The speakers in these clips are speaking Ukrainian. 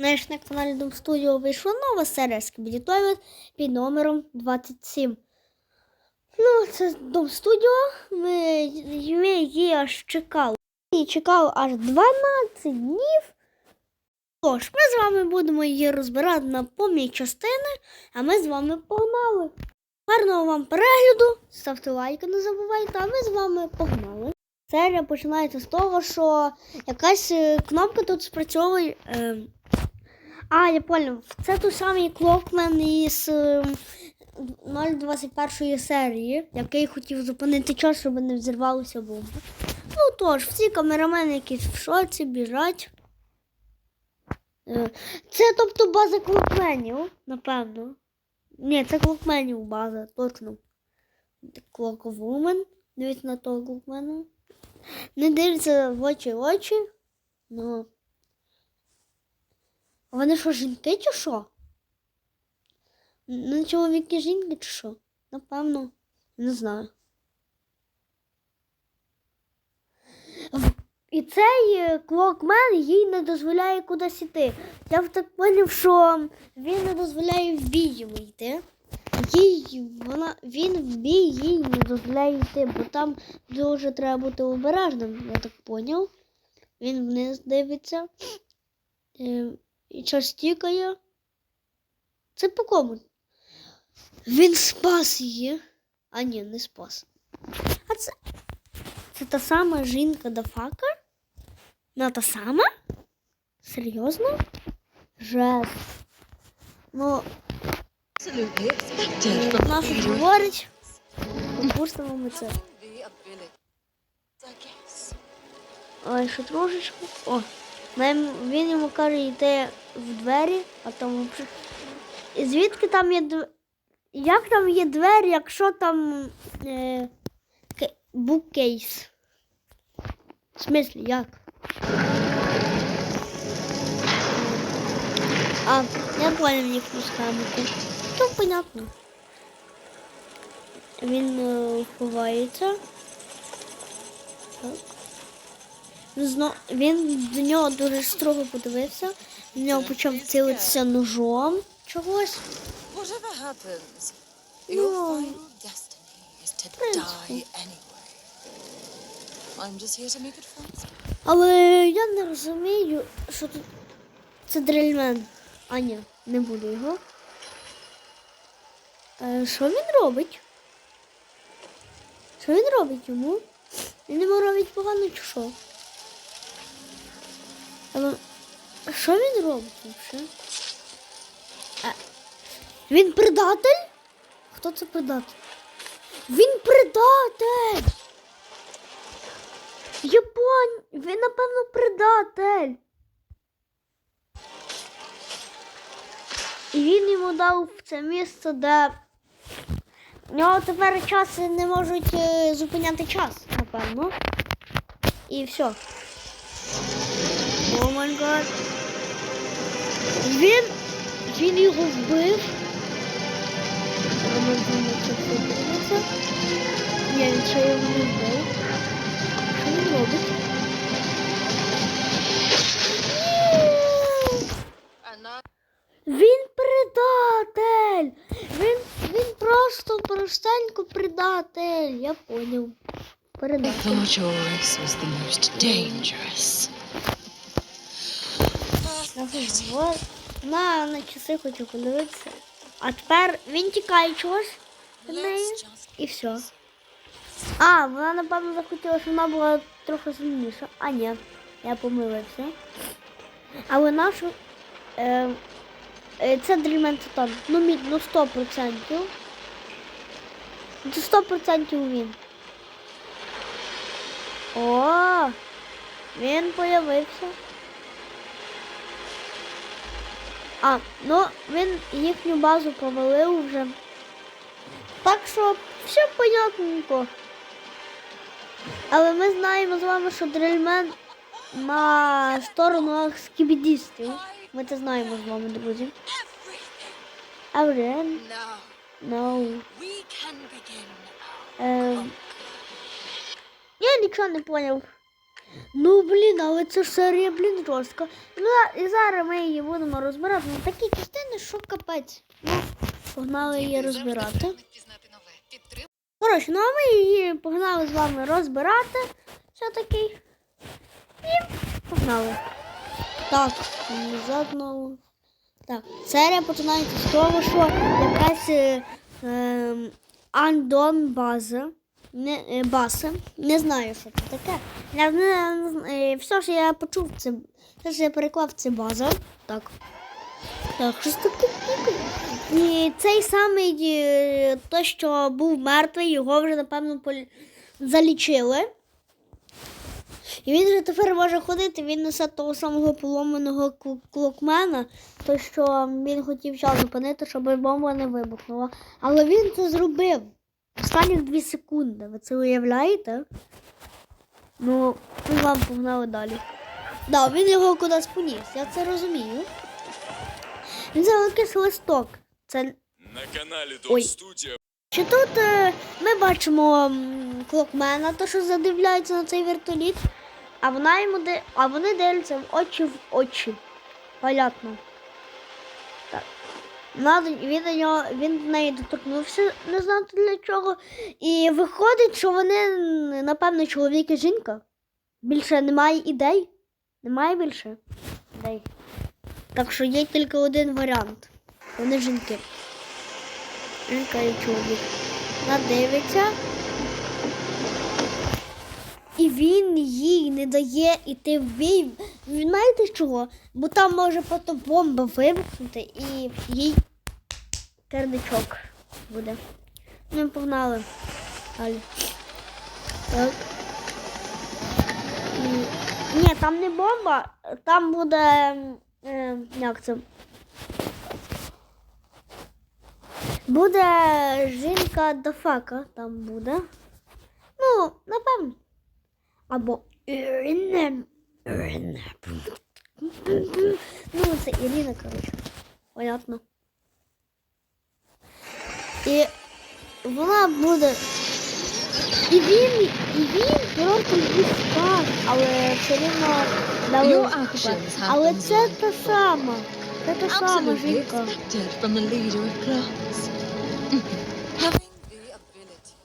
Знаєш, на каналі Дом Студіо вийшла нова серія Скібіді Toilet під номером 27. Ну, це Дом Студіо. Ми, ми її аж чекали. Її чекали аж 12 днів. Тож, ми з вами будемо її розбирати на повні частини, а ми з вами погнали. Гарного вам перегляду, ставте лайки, не забувайте, а ми з вами погнали. Серія починається з того, що якась е, кнопка тут спрацьовує. Е, а, я поняв. Це той самий Клокмен із е, 021 серії, який хотів зупинити час, щоб не взірвалася бомба. Ну тож, всі камерамени, які в шоці, біжать. Е, Це тобто база клокменів, напевно. Ні, це клокменів база, точно. Клоковумен. Дивіться на того клокмена. Не дивиться в очі в очі. Ну. А Вони що, жінки чи що? Ну, чоловіки жінки чи що? Напевно, не знаю. І цей е, клокмен їй не дозволяє кудись йти. Я так поняв, що він не дозволяє в бій йти. Їй вона, він в бій їй не дозволяє йти, бо там дуже треба бути обережним, я так поняв. Він вниз дивиться. І час тікає. Це по кому? Він спас її. А ні, не спас. А це. Це та сама жінка Дафака? Вона та сама? Серйозно? Жест. Ну, Peter. говорить. Ми це. Ой, ще трошечки. О, він йому каже йти в двері, а там. І звідки там є. Як там є двері, якщо там е... ке- буккейс? В смислі, як? А, я понял їх пускаємо. Ну, понятно. Він е, ховається. Так. Зно... Він до нього дуже строго подивився. В нього почав цілитися ножом чогось. Fun. Але я не розумію, що тут. Це дрельмен. А ні, не буду його. Е, що він робить? Що він робить йому? Він йому робить погано чи що? Але що він робить взагалі? Він предатель? Хто це предатель? Він предатель! Японь, він, напевно, предатель. І він йому дав це місце, де в нього тепер часи не можуть е, зупиняти час, напевно. І все. О май гад. Він, він його вбив. Ми будемо це все дивитися. Ні, він його не вбив. Що він робить? Він предатель! Він, він просто простенько предатель. Я поняв. Предатель. На, на часи хочу подивитися. А тепер він тікає чогось від неї і все. А, вона напевно захотіла, щоб вона була трохи сильніша. А ні, я помилився. А вона що. Е, е, це Дрімен Титан. Ну, мі- ну 100%. Це 100% він. О, він появився. А, ну він їхню базу повалив вже. Так що все понятненько. Але ми знаємо з вами, що дрельмен на сторону скібідістів. Ми це знаємо з вами, друзі. Еврен, no. Ем, я нічого не поняв. Ну, блін, але це ж серія, блін, жорстка. Ну, і зараз ми її будемо розбирати. Ну, такі частини, що капець. Ну, погнали її розбирати. Коротше, ну а ми її погнали з вами розбирати. Все-таки. І погнали. Так, назад знову. Так, серія починається з того, що якась е, ем, Андон база. Не, е, баса. Не знаю, що це таке. Я, не, е, все, що я почув, це все, що я переклав, це база. Так. Так, щось таке. І цей самий е, той, що був мертвий, його вже, напевно, залічили. І він же тепер може ходити, він несе того самого поломаного клокмена, то що він хотів час зупинити, щоб бомба не вибухнула. Але він це зробив. Останніх дві секунди. Ви це уявляєте? Ну, ми вам погнали далі. Да, він його кудись поніс, я це розумію. Він взяв якийсь листок. Це На каналі Ой. Дом Чи тут е, ми бачимо клокмена, то що задивляється на цей вертоліт, а вона йому де, а вони дивляться в очі в очі. Понятно. Вона, він, до нього, він до неї доторкнувся, не знати для чого. І виходить, що вони, напевно, чоловік і жінка. Більше немає ідей. Немає більше ідей. Так що є тільки один варіант. Вони жінки. Жінка і чоловік. Вона дивиться. І він їй не дає іти в бій. Знаєте чого? Бо там може потім бомба вибухнути і їй керничок буде. Ми погнали. Далі. Так. Ні, там не бомба, там буде. Е, як це? Буде жінка до фака, там буде. Ну, напевно. Або Ірина. Ірина. Ну, це Ірина, коротше. Понятно. І вона буде. І він, і він просто відстав, але все рівно дали. Але це та сама. Це та сама жінка.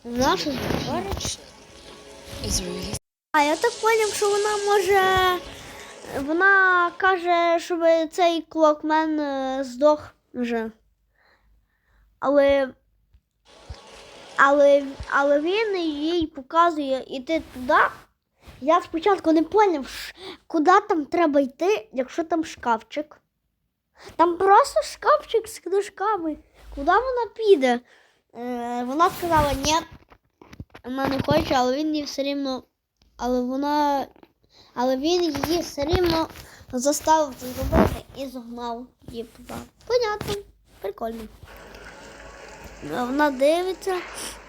Наша говорить. А я так поняв, що вона може. Вона каже, щоб цей клокмен е, здох вже. Але. Але, але він їй показує йти туди. Я спочатку не поняв, куди там треба йти, якщо там шкафчик. Там просто шкафчик з книжками. Куди вона піде? Е, вона сказала, ні, вона не хоче, але він їй все рівно але вона. Але він її все рівно заставив зробити і загнав її туди. Понятно, прикольно. Вона дивиться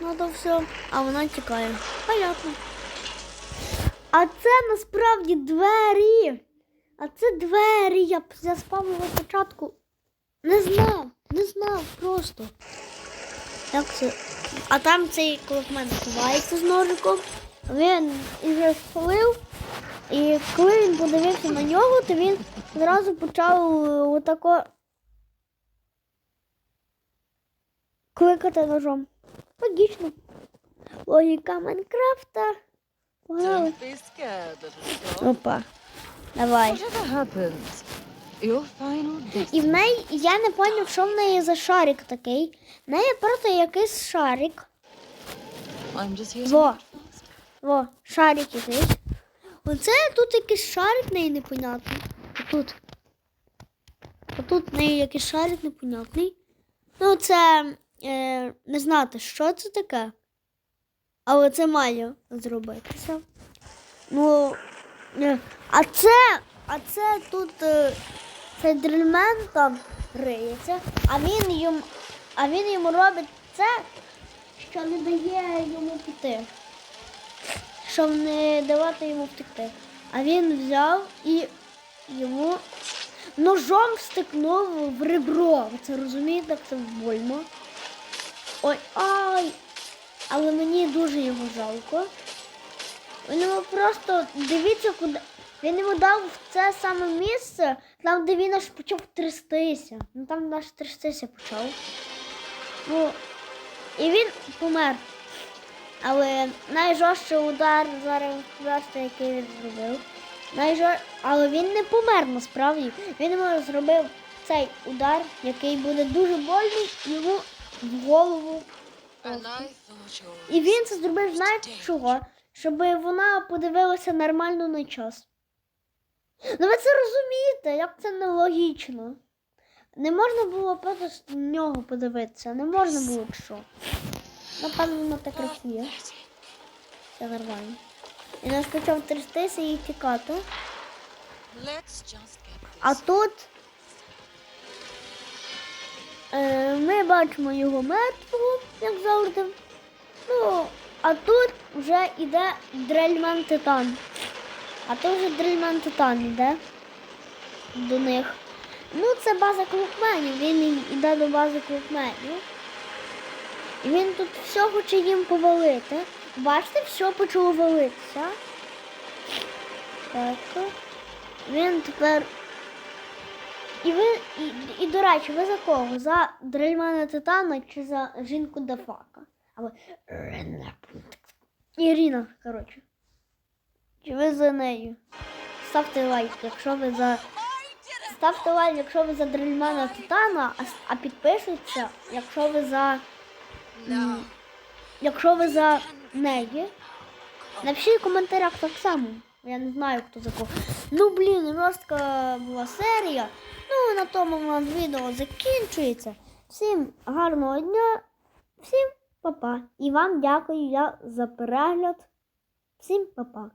на то все, а вона тікає. Понятно. А це насправді двері. А це двері. Я, б- я спав його спочатку. Не знав, не знав просто. Як це? А там цей клокмен ховається з ножиком. Він вже спалив. І коли він подивився на нього, то він одразу почав е, отако кликати ножом. Логічно. Логіка Майнкрафта. Погнали. Опа. Давай. І в неї я не зрозумів, що в неї за шарик такий. В неї просто якийсь шарик. Во. Во, шарик якийсь. Оце тут якийсь шарик неї непонятний. Отут. Отут в неї якийсь шарик непонятний. Ну, це е, не знати, що це таке. Але це має зробитися. Ну, е, а це, а це тут е, цей дрельмен там риється, а він йому, а він йому робить це, що не дає йому піти щоб не давати йому втекти. А він взяв і йому ножом встикнув в ребро. Ви це розумієте, як це больно. Ой, ай! Але мені дуже його жалко. Він йому просто дивіться, куди. Він йому дав в це саме місце, там, де він аж почав трястися. Ну там аж трястися почав. Ну, і він помер. Але найжорстчий удар зараз просто, який він зробив. Найжор... Але він не помер насправді. Він зробив цей удар, який буде дуже больний йому в голову. І він це зробив, знаєте чого? Щоб вона подивилася нормально на час. Ну ви це розумієте, як це нелогічно. Не можна було просто з нього подивитися, не можна було що. Напевно, так рахує. Все нормально. І нас почав трястися і тікати. А тут е, ми бачимо його мертвого, як завжди. Ну, а тут вже йде дрельман Титан. А тут вже дрельман Титан йде до них. Ну, це база клукменів. Він йде до бази клукменів. Він тут все хоче їм повалити. Бачите, все почало валитися. Так. Він тепер і ви, і, і до речі, ви за кого? За Дрельмана Титана чи за жінку Дафака? Або Ірина, коротше. Чи ви за нею? Ставте лайк, якщо ви за. Ставте лайк, якщо ви за Дрельмана Титана, а, а підпишіться, якщо ви за. Якщо ви за неї. Напишіть в коментарях так само. Я не знаю, хто за кого. Ну, блін, жорстка була серія. Ну, на тому у нас відео закінчується. Всім гарного дня, всім па-па. І вам дякую за перегляд. Всім па-па.